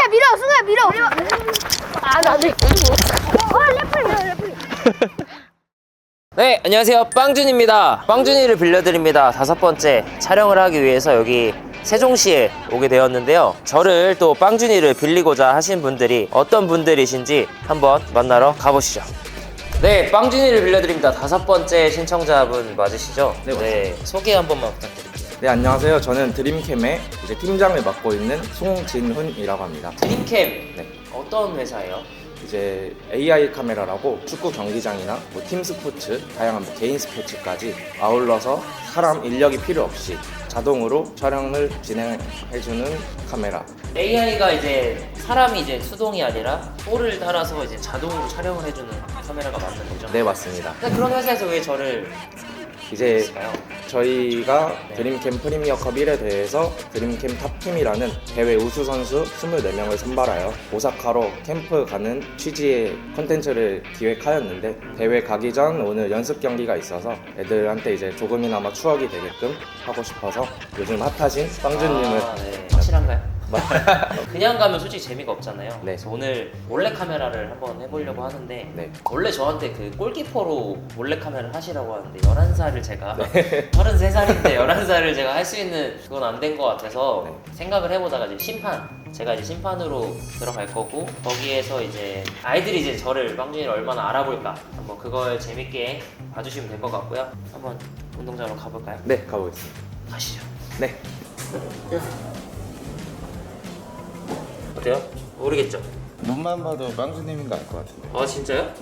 승우야 밀어 승우야 밀어 아 나도 어 레플 밀어 레플 네, 안녕하세요. 빵준입니다. 빵준이를 빌려드립니다. 다섯 번째 촬영을 하기 위해서 여기 세종시에 오게 되었는데요. 저를 또 빵준이를 빌리고자 하신 분들이 어떤 분들이신지 한번 만나러 가보시죠. 네, 빵준이를 빌려드립니다. 다섯 번째 신청자분 맞으시죠? 네, 맞습니다. 소개 한 번만 부탁드릴게요. 네 안녕하세요. 저는 드림캠의 이제 팀장을 맡고 있는 송진훈이라고 합니다. 드림캠 네. 어떤 회사예요? 이제 AI 카메라라고 축구 경기장이나 뭐 팀 스포츠, 다양한 뭐 개인 스포츠까지 아울러서 사람 인력이 필요 없이 자동으로 촬영을 진행해주는 카메라. AI가 이제 사람이 이제 수동이 아니라 볼을 달아서 이제 자동으로 촬영을 해주는 카메라가 맞는 거죠? 네 맞습니다. 근데 그런 회사에서 왜 저를 이제? 저희가 네. 드림캠 프리미어컵 1에 대해서 드림캠 탑팀이라는 대회 우수 선수 24명을 선발하여 오사카로 캠프 가는 취지의 컨텐츠를 기획하였는데 대회 가기 전 오늘 연습 경기가 있어서 애들한테 이제 조금이나마 추억이 되게끔 하고 싶어서 요즘 핫하신 빵준님을 아, 네. 확실한가요? 그냥 가면 솔직히 재미가 없잖아요. 네. 그래서 오늘 몰래 카메라를 한번 해보려고 하는데 네. 원래 저한테 그 골키퍼로 몰래 카메라를 하시라고 하는데 11살을 제가 네. 33살인데 11살을 제가 할 수 있는 그건 안 된 것 같아서 네. 생각을 해보다가 이제 심판 제가 이제 심판으로 들어갈 거고 거기에서 이제 아이들이 이제 저를 빵준이를 얼마나 알아볼까 한번 그걸 재밌게 봐주시면 될 것 같고요. 한번 운동장으로 가볼까요? 네 가보겠습니다. 가시죠. 네. 어때요? 모르겠죠? 눈만 봐도 빵주님인 거 알 것 같은데. 아 진짜요?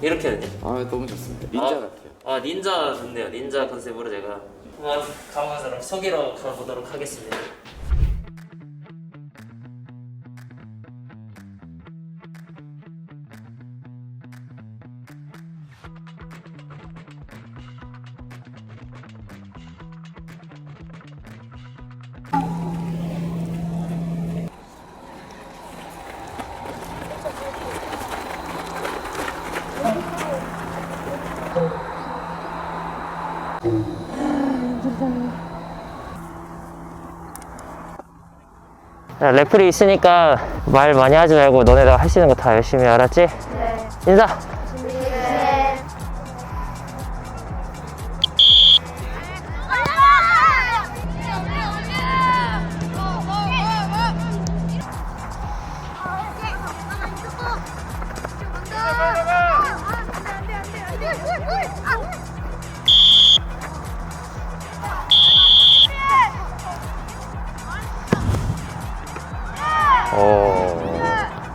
이렇게 되네. 아 너무 좋습니다. 닌자 아, 같아요. 아 닌자 좋네요. 닌자 컨셉으로 제가 한번 가보도록 속이러 가보도록 하겠습니다. 레플이 있으니까 말 많이 하지 말고 너네가 할 수 있는 거 다 열심히 해, 알았지? 네. 인사.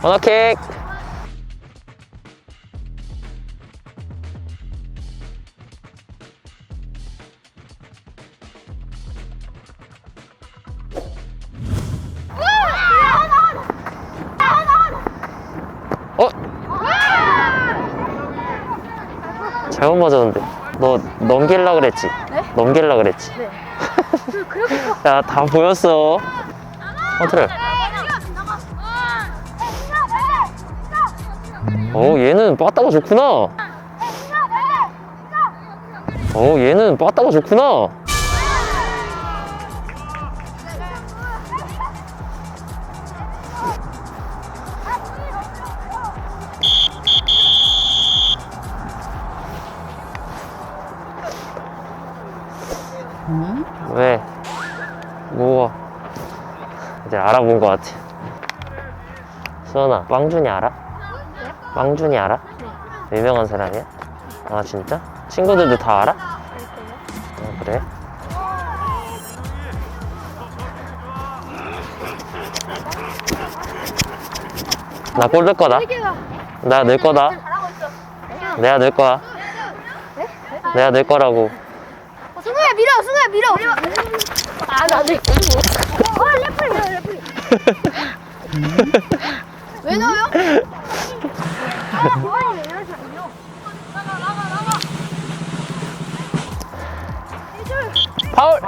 언어킥. 어? 잘못 맞았는데. 너 넘길라 그랬지? 네? 넘길라 그랬지? 네. 그렇게 야, 다 보였어. 컨트롤. 어, 얘는 빠따가 좋구나. 어, 얘는 빠따가 좋구나. 왜? 뭐가? 이제 알아본 것 같아. 수원아, 빵준이 알아? 빵준이 알아? 유명한 사람이야? 아, 진짜? 친구들도 다 알아? 아, 그래? 나 골 넣을 거다. 나 넣을 거다. 내가 넣을 거야. 내가 넣을 거라고. 어, 승우야 밀어 승우야 밀어 아 나도 어 레플 레플 왜 넣어요? 나가 나가 파울!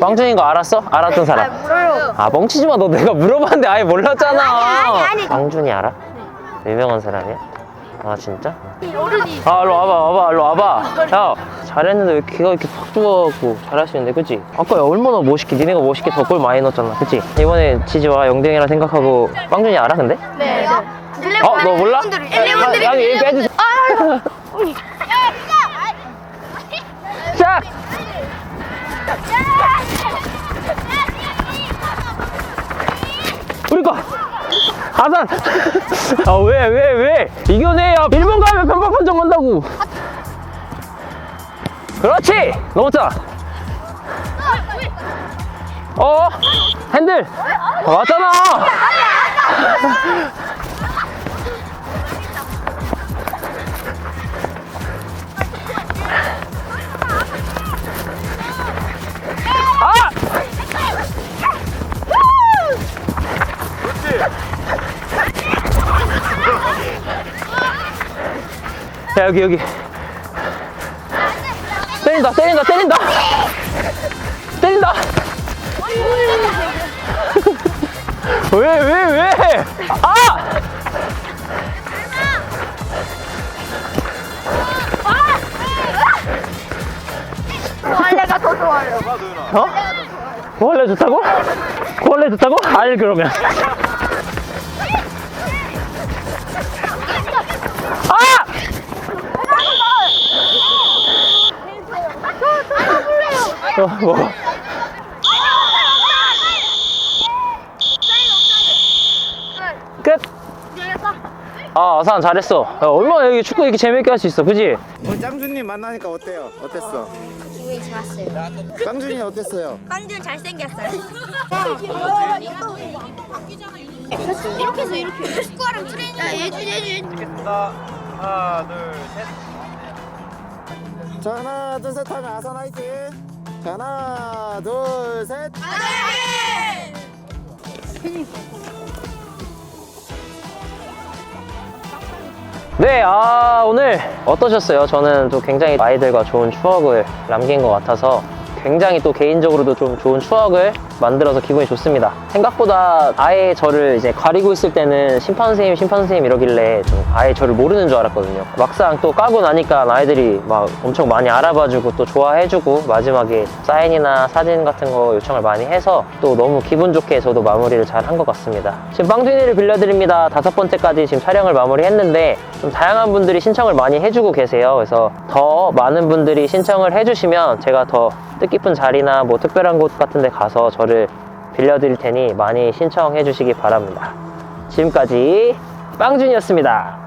빵준인 거 알았어? 알았던 사람. 몰라요 아 뻥치지 마. 너 내가 물어봤는데 아예 몰랐잖아. 아니, 아니, 아니. 빵준이 알아? 유명한 사람이야? 아 진짜? 어른이. 아 일로 와봐 와봐 일로 와봐 야 잘했는데 왜 키가 이렇게 팍 좋아갖고 잘하시는데 그치? 아까 얼마나 멋있게 니네가 멋있게 더 골 많이 넣었잖아 그치? 이번에 지지 마 영댕이랑 생각하고 빵준이 알아 근데? 네. 어? 너 몰라? 일레분들이. 야, 여기 얘기 해주세요 짝! 우리 하산! 아, 왜, 왜, 왜? 이겨내! 야, 일본 가면 편파 판정 간다고! 그렇지! 넘었잖아! 어? 핸들! 아, 맞잖아! 아! 야 여기 여기 때린다 때린다 때린다 때린다 왜 왜 왜? 아! 원래가 더 좋아요. 어? 원래 좋다고? 원래 좋다고? 알 그러면 어, 먹어 끝! 아 아산 잘했어 야, 얼마나 여기 축구 이렇게 재밌게 할 수 있어 그지? 오늘 짱준님 만나니까 어때요? 어땠어? 기분이 좋았어요. 짱준이 어땠어요? 깡준 잘생겼어요. 이렇게 해서 이렇게 축구하랑 트레이닝. 야, 예준, 예준. 자 하나 둘 셋 하면 아산 화이팅 자 하나 둘 셋 네, 아, 오늘 어떠셨어요? 저는 또 굉장히 아이들과 좋은 추억을 남긴 것 같아서 굉장히 또 개인적으로도 좀 좋은 추억을 만들어서 기분이 좋습니다. 생각보다 아예 저를 이제 가리고 있을 때는 심판 선생님, 심판 선생님 이러길래 좀 아예 저를 모르는 줄 알았거든요. 막상 또 까고 나니까 아이들이 막 엄청 많이 알아봐주고 또 좋아해주고 마지막에 사인이나 사진 같은 거 요청을 많이 해서 또 너무 기분 좋게 저도 마무리를 잘 한 것 같습니다. 지금 빵준이를 빌려드립니다. 다섯 번째까지 지금 촬영을 마무리했는데 좀 다양한 분들이 신청을 많이 해주고 계세요. 그래서 더 많은 분들이 신청을 해주시면 제가 더 뜻깊은 자리나 뭐 특별한 곳 같은 데 가서 저를 빌려드릴 테니 많이 신청해 주시기 바랍니다. 지금까지 빵준이었습니다.